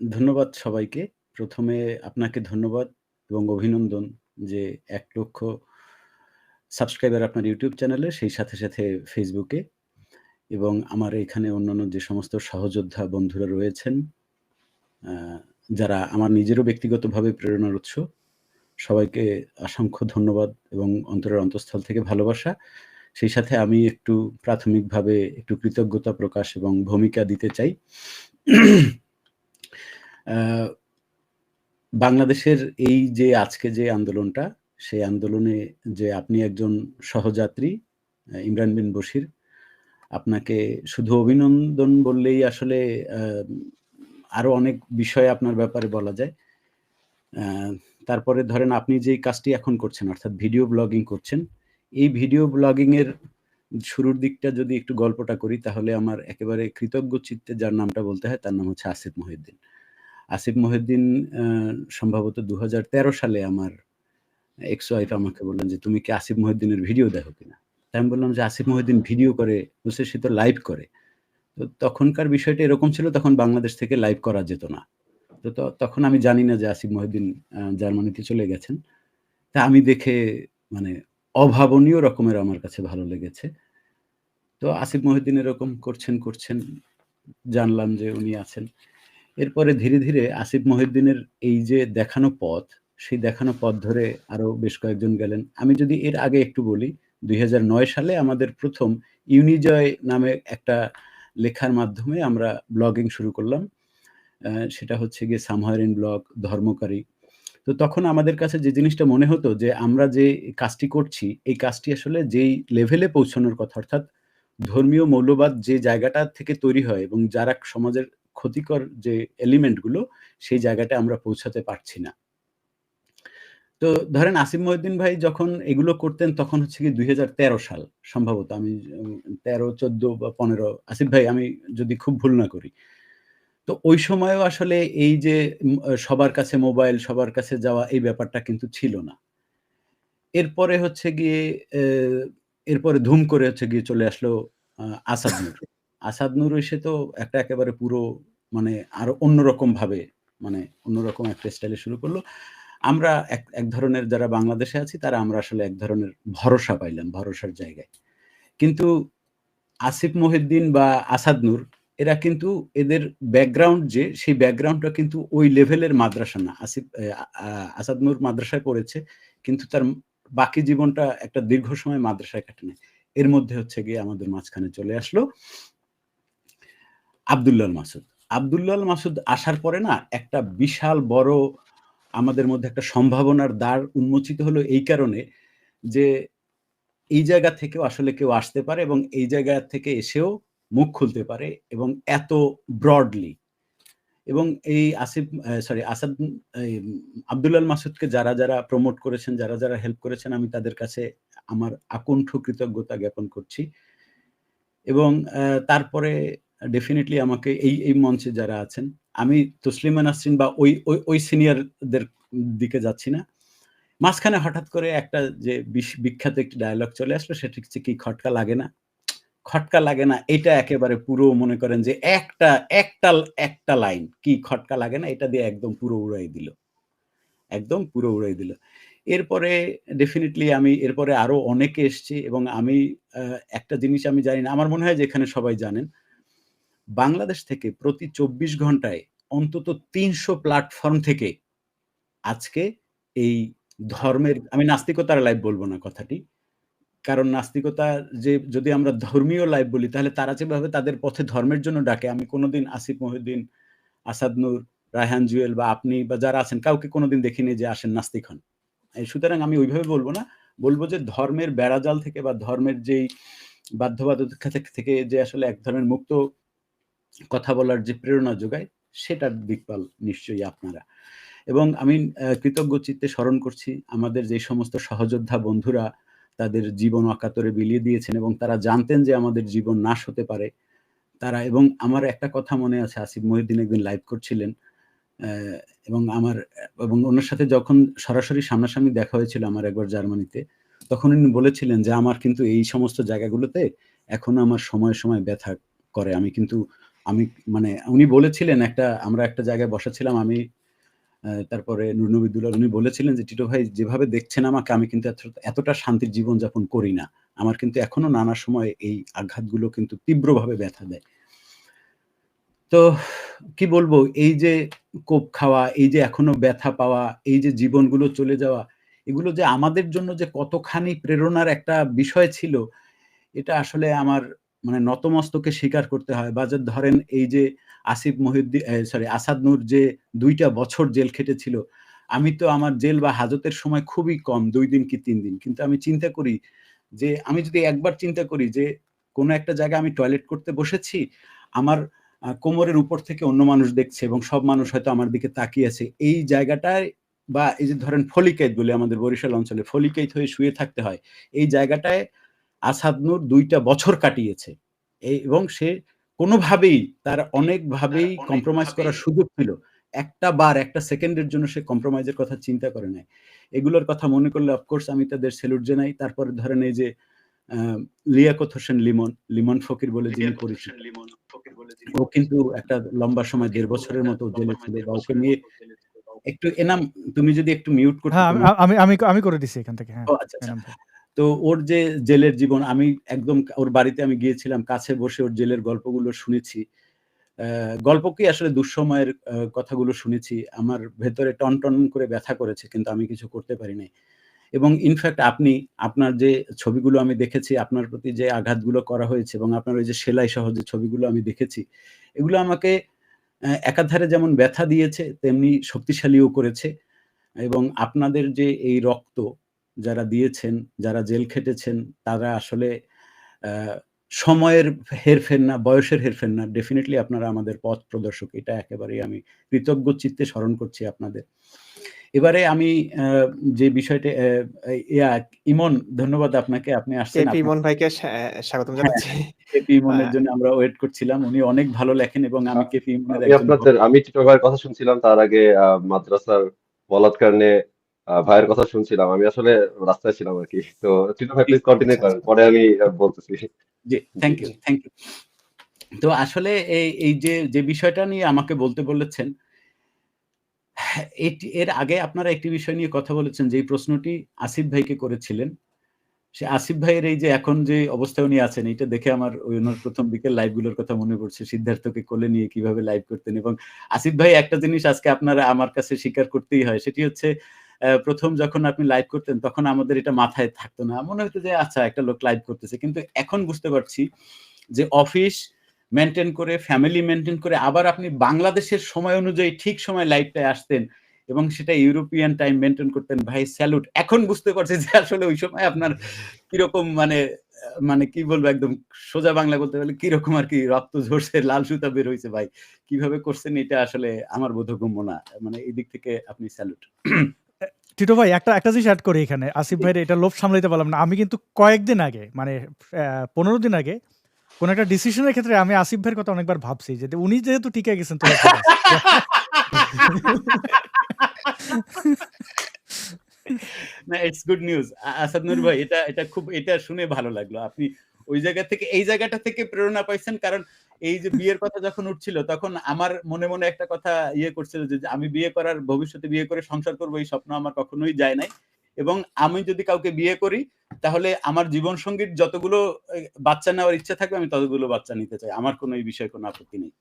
ধন্যবাদ সবাইকে। প্রথমে আপনাকে ধন্যবাদ এবং অভিনন্দন যে এক লক্ষ সাবস্ক্রাইবার আপনার ইউটিউব চ্যানেলে, সেই সাথে, সাথে ফেসবুকে এবং আমার এখানে অন্যান্য যে সমস্ত সহযোদ্ধা বন্ধুরা রয়েছেন, যারা আমার নিজেরও ব্যক্তিগতভাবে প্রেরণার উৎস, সবাইকে অসংখ্য ধন্যবাদ এবং অন্তরের অন্তঃস্থল থেকে ভালোবাসা। সেই সাথে আমি একটু প্রাথমিকভাবে একটু কৃতজ্ঞতা প্রকাশ এবং ভূমিকা দিতে চাই। বাংলাদেশের এই যে আজকে যে আন্দোলনটা, সেই আন্দোলনে যে আপনি একজন সহযাত্রী ইমরান বিন বশির, আপনাকে শুধু অভিনন্দন বললেই আসলে আ আরও অনেক বিষয় আপনার ব্যাপারে বলা যায়। তারপরে ধরেন আপনি যেই কাজটি এখন করছেন অর্থাৎ ভিডিও ব্লগিং করছেন, এই ভিডিও ব্লগিং এর শুরুর দিকটা যদি একটু গল্পটা করি তাহলে আমার একেবারে কৃতজ্ঞ চিত্তে যার নামটা বলতে হয় তার নাম হচ্ছে আসিফ মহিউদ্দিন। আসিফ মহিউদ্দিন সম্ভবত ২০১৩ সালে আমার এক্স ওয়াইফ আমাকে বললেন যে, "তুমি কি আসিফ মহিউদ্দিনের ভিডিও দেখো কিনা?" তাই আমি বললাম যে, "আসিফ মহিউদ্দিন ভিডিও করে, বলছে সে তো লাইভ করে।" তো তখনকার বিষয়টা এরকম ছিল তখন বাংলাদেশ থেকে লাইভ করা যেত না। ত তখন আমি জানি না যে আসিফ মহিউদ্দিন জার্মানিতে চলে গেছেন। তা আমি দেখে মানে অভাবনীয় রকমের আমার কাছে ভালো লেগেছে। তো আসিফ মহিউদ্দিন এরকম করছেন, করছেন। জানলাম যে উনি আছেন। এরপরে ধীরে, ধীরে আসিফ মহিউদ্দিনের এই যে দেখানো পথ, সেই দেখানো পথ ধরে আরও বেশ কয়েকজন গেলেন। আমি যদি এর আগে একটু বলি, ২০০৯ সালে আমাদের প্রথম ইউনিজয় নামে একটা লেখার মাধ্যমে আমরা ব্লগিং শুরু করলাম। সেটা হচ্ছে গিয়ে সামহার ইন ব্লগ, ধর্মকারী। তো তখন আমাদের কাছে যে জিনিসটা মনে হতো যে আমরা যে কাজটি করছি, এই কাজটি আসলে যেই লেভেলে পৌঁছানোর কথা অর্থাৎ ধর্মীয় মৌলবাদ যে জায়গাটা থেকে তৈরি হয় এবং যারা সমাজের ক্ষতিকর যে এলিমেন্টগুলো সেই জায়গাটা আমরা পৌঁছাতে পারছি না। তো ধরেন আসিফ মহিউদ্দিন ভাই যখন এগুলো করতেন তখন হচ্ছে গিয়ে ২০১৩ সাল সম্ভবত আমি তেরো চোদ্দ বা ১৫ আসিফ ভাই আমি যদি খুব ভুল না করি। তো ওই সময়েও আসলে এই যে সবার কাছে মোবাইল, সবার কাছে যাওয়া এই ব্যাপারটা কিন্তু ছিল না। এরপরে হচ্ছে গিয়ে এরপরে ধুম করে হচ্ছে গিয়ে চলে আসলো আসাদ নূর। আসাদ নূর এসে তো একটা একেবারে পুরো মানে আরও অন্যরকমভাবে মানে অন্যরকম একটা স্টাইলে শুরু করল। আমরা এক এক ধরনের যারা বাংলাদেশে আছি তারা আমরা আসলে এক ধরনের ভরসা পাইলাম, ভরসার জায়গায়। কিন্তু আসিফ মহিউদ্দিন বা আসাদ নূর এরা কিন্তু এদের ব্যাকগ্রাউন্ড যে সেই ব্যাকগ্রাউন্ডটা কিন্তু ওই লেভেলের মাদ্রাসা না। আসিফ আসাদ নূর মাদ্রাসায় পড়েছে। কিন্তু তার বাকি জীবনটা একটা দীর্ঘ সময় মাদ্রাসায় কাটে। এর মধ্যে হচ্ছে গিয়ে আমাদের মাঝখানে চলে আসলো আব্দুল্লাহ আল মাসুদ। আব্দুল্লাহ আল মাসুদ আসার পরে না একটা বিশাল বড় আমাদের মধ্যে একটা সম্ভাবনার দ্বার উন্মোচিত হলো এই কারণে যে এই জায়গা থেকেও আসলে কেউ আসতে পারে এবং এই জায়গা থেকে এসেও মুখ খুলতে পারে এবং এত ব্রডলি এবং এই আসিফ সরি আসাদ এই আব্দুল্লাহ মাসুদকে যারা, যারা প্রমোট করেছেন, যারা, যারা হেল্প করেছেন আমি তাদের কাছে আমার আকুণ্ঠ কৃতজ্ঞতা জ্ঞাপন করছি। এবং তারপরে ডেফিনিটলি আমাকে এই, এই মঞ্চে যারা আছেন, আমি তসলিমা নাসরিন বা ওই, ওই, সিনিয়রদের দিকে যাচ্ছি না। মাঝখানে হঠাৎ করে একটা যে বিখ্যাত একটি ডায়লগ চলে আসলো সেটি হচ্ছে কি খটকা লাগে না? খটকা লাগে না এটা একেবারে পুরো মনে করেন যে একটা, একটা, একটা লাইন কি খটকা লাগে না এটা দিয়ে একদম পুরো উড়াই দিল। একদম পুরো উড়াই দিল। এরপরে ডেফিনেটলি আমি এরপরে আরও অনেকে এসছে এবং আমি একটা জিনিস আমি জানি না। আমার মনে হয় যে এখানে সবাই জানেন। বাংলাদেশ থেকে প্রতি ২৪ ঘন্টায় অন্তত ৩০০ প্ল্যাটফর্ম থেকে আজকে এই ধর্মের আমি নাস্তিকতার লাইভ বলব না কথাটি। কারণ নাস্তিকতা যে যদি আমরা ধর্মীয় লাইভ বলি তাহলে তারা যেভাবে তাদের পথে ধর্মের জন্য ডাকে আমি কোনোদিন আসিফ মহিউদ্দিন, আসাদ নূর, রায়হান জুয়েল বা আপনি বা যারা আছেন কাউকে কোনোদিন দেখিনি যে আসেন নাস্তিক হন। সুতরাং আমি ওইভাবে বলব না। বলব যে ধর্মের বেড়াজাল থেকে বা ধর্মের যেই বাধ্যবাধকতা থেকে যে আসলে এক ধরনের মুক্ত কথা বলার যে প্রেরণা যোগায় সেটার দিকপাল নিশ্চয়ই আপনারা। এবং আমি কৃতজ্ঞ চিত্তে স্মরণ করছি আমাদের যে সমস্ত সহযোদ্ধা বন্ধুরা তাদের জীবন অকাতরে বিলিয়ে দিয়েছেন এবং তারা জানতেন যে আমাদের জীবন নাশ হতে পারে। তারা এবং আমার একটা কথা মনে আছে আসিফ মহিউদ্দিন একদিন লাইভ করছিলেন। এবং আমার এবং ওনার সাথে যখন সরাসরি সামনাসামনি দেখা হয়েছিল আমার একবার জার্মানিতে, তখন উনি বলেছিলেন যে, "আমার কিন্তু এই সমস্ত জায়গাগুলোতে এখনও আমার সময় সময় ব্যথা করে। আমি কিন্তু আমি মানে উনি বলেছিলেন একটা আমরা একটা জায়গায় বসা ছিলাম আমি তারপরে নূর নবীদুল্লাহ উনি বলেছিলেন যে, "টিটো ভাই যেভাবে দেখছেন আমাকে আমি কিন্তু এত এতটা শান্তির জীবনযাপন করি না। আমার কিন্তু এখনও নানা সময় এই আঘাতগুলো কিন্তু তীব্রভাবে ব্যথা দেয়।" তো কি বলব? এই যে কোপ খাওয়া, এই যে এখনও ব্যথা পাওয়া, এই যে জীবনগুলো চলে যাওয়া, এগুলো যে আমাদের জন্য যে কতখানি প্রেরণার একটা বিষয় ছিল, এটা আসলে আমার মানে নতমস্তকে স্বীকার করতে হয়। বা যে ধরেন এই যে আসিফ মহিউদ্দিন সরি আসাদ নূর যে দুইটা বছর জেল খেটেছিল। আমি তো আমার জেল বা হাজতের সময় খুবই কম দুই দিন কি তিন দিন। কিন্তু আমি চিন্তা করি যে আমি যদি একবার চিন্তা করি যে কোনো একটা জায়গায় আমি টয়লেট করতে বসেছি, আমার কোমরের উপর থেকে অন্য মানুষ দেখছে এবং সব মানুষ হয়তো আমার দিকে তাকিয়ে আছে। এই জায়গাটায় বা এই যে ধরেন ফলিকাইত বলে আমাদের বরিশাল অঞ্চলে ফলিকাইত হয়ে শুয়ে থাকতে হয়। এই জায়গাটায় আসাদ নূর ২ টা বছর কাটিয়েছে। এবং সে কোনোভাবেই তার অনেকভাবেই কম্প্রোমাইজ করার সুযোগ ছিল। একটা বার, একটা সেকেন্ডের জন্য সে কম্প্রোমাইজ এর কথা চিন্তা করে নাই। এগুলোর কথা মনে করলে অফ কোর্স আমি তাদের সেলুট জানাই। তারপরে ধরেন এই যে লিয়াকত হোসেন লিমন, লিমন ফকির বলে যিনি পরিচিত। ও কিন্তু একটা লম্বা সময় দেড় বছরের মতো জেলে ছিল বা ওকে নিয়ে একটু এনাম তুমি যদি একটু মিউট করতে হ্যাঁ, আমি আমি আমি করে দিছি এখান থেকে। হ্যাঁ, আচ্ছা, আচ্ছা। তো ওর যে জেলের জীবন আমি একদম ওর বাড়িতে আমি গিয়েছিলাম। কাছে বসে ওর জেলের গল্পগুলো শুনেছি। গল্প কি আসলে দুঃসময়ের কথাগুলো শুনেছি। আমার ভেতরে টনটন করে ব্যথা করেছে কিন্তু আমি কিছু করতে পারি নাই। এবং ইনফ্যাক্ট আপনি আপনার যে ছবিগুলো আমি দেখেছি, আপনার প্রতি যে আঘাতগুলো করা হয়েছে এবং আপনার ওই যে সেলাই সহ যে ছবিগুলো আমি দেখেছি, এগুলো আমাকে একাধারে যেমন ব্যথা দিয়েছে তেমনি শক্তিশালীও করেছে। এবং আপনাদের যে এই রক্ত যারা দিয়েছেন, যারা জেল খেটেছেন তারা আসলে সময়ের হেরফের না, বয়সের হেরফের না। ডেফিনেটলি আপনারা আমাদের পথ প্রদর্শক। এটা একেবারেই আমি কৃতজ্ঞ চিত্তে স্মরণ করছি আপনাদের। এবারে আমি যে বিষয়টা ইমন ধন্যবাদ আপনাকে। আপনি আসছেন। ইমন ভাইকে স্যা স্বাগতম হ্যাঁ, জানাচ্ছি। কেপি ইমনের জন্য আমরা ওয়েট করছিলাম। উনি অনেক ভালো লেখেন এবং আমি কেপি ইমনের আপনাদের আমি টিটো কথা শুনছিলাম। তার আগে মাদ্রাসার বলাৎকার নিয়ে ভাইয়ের কথা শুনছিলাম। আমি আসলে রাস্তায় ছিলাম আরকি। তো টিটো ভাই প্লিজ কন্টিনিউ করেন। পরে আমি বলতেছি। জি, থ্যাংক ইউ, থ্যাংক ইউ। তো আসলে এই যে, যে বিষয়টা নিয়ে আমাকে বলতে বলেছেন এটি এর আগে আপনারা একটি বিষয় নিয়ে কথা বলেছেন যে প্রশ্নটি আসিফ ভাইকে করেছিলেন। সে আসিফ ভাইয়ের এই যে এখন যে অবস্থায় উনি আছেন এটা দেখে আমার ওই উনার ১ম দিকের লাইভগুলোর কথা মনে পড়ছে। সিদ্ধার্থকে কোলে নিয়ে কীভাবে লাইভ করতেন এবং আসিফ ভাই একটা জিনিস আজকে আপনারা আমার কাছে স্বীকার করতেই হয়। সেটি হচ্ছে ১ম যখন আপনি লাইভ করতেন তখন আমাদের এটা মাথায় থাকতো না। মনে হতো যে আচ্ছা একটা লোক লাইভ করতেছে। কিন্তু এখন বুঝতে পারছি যে অফিস মেনটেন করে, ফ্যামিলি মেইনটেইন করে আবার আপনি বাংলাদেশের সময় অনুযায়ী ঠিক সময় লাইভটায় আসতেন এবং সেটা ইউরোপিয়ান টাইম মেনটেন করতেন। ভাই স্যালুট। এখন বুঝতে পারছি যে আসলে ওই সময় আপনার কীরকম মানে মানে কি বলব একদম সোজা বাংলা বলতে গেলে কীরকম আর কি রক্ত ঝরছে, লাল সুতা বের হয়েছে ভাই। কীভাবে করছেন এটা আসলে আমার বোধগম্য না। মানে এই দিক থেকে আপনি স্যালুট। টিটো ভাই একটা, একটা জিনিস এড করি এখানে। আসিফ। ভাইয়ের এটা লোভ সামলাইতে পারলাম না। আমি কিন্তু কয়েকদিন আগে মানে ১৫ দিন আগে কোন একটা ডিসিশন এর ক্ষেত্রে আমি আসিফ ভাইয়ের কথা অনেকবার ভাবছি যে উনি যেহেতু টিকে গেছেন আছে। না ইটস গুড নিউজ। আসাদ ভাই এটা, এটা খুব এটা শুনে ভালো লাগল। আপনি ওই জায়গা থেকে এই জায়গাটা থেকে প্রেরণা পাইছেন কারণ এই যে বিয়ের কথা যখন উঠছিল তখন আমার মনে, মনে একটা কথা ইয়ে করছিল যে আমি বিয়ে করার ভবিষ্যতে বিয়ে করে সংসার করব এই স্বপ্ন আমার কখনোই যায় নাই। এবং আমি যদি কাউকে বিয়ে করি তাহলে আমার জীবন জীবনসঙ্গীর যতগুলো বাচ্চা নেওয়ার ইচ্ছা থাকবে আমি ততগুলো বাচ্চা নিতে চাই। আমার কোনো এই বিষয়ে কোনো আপত্তি নেই।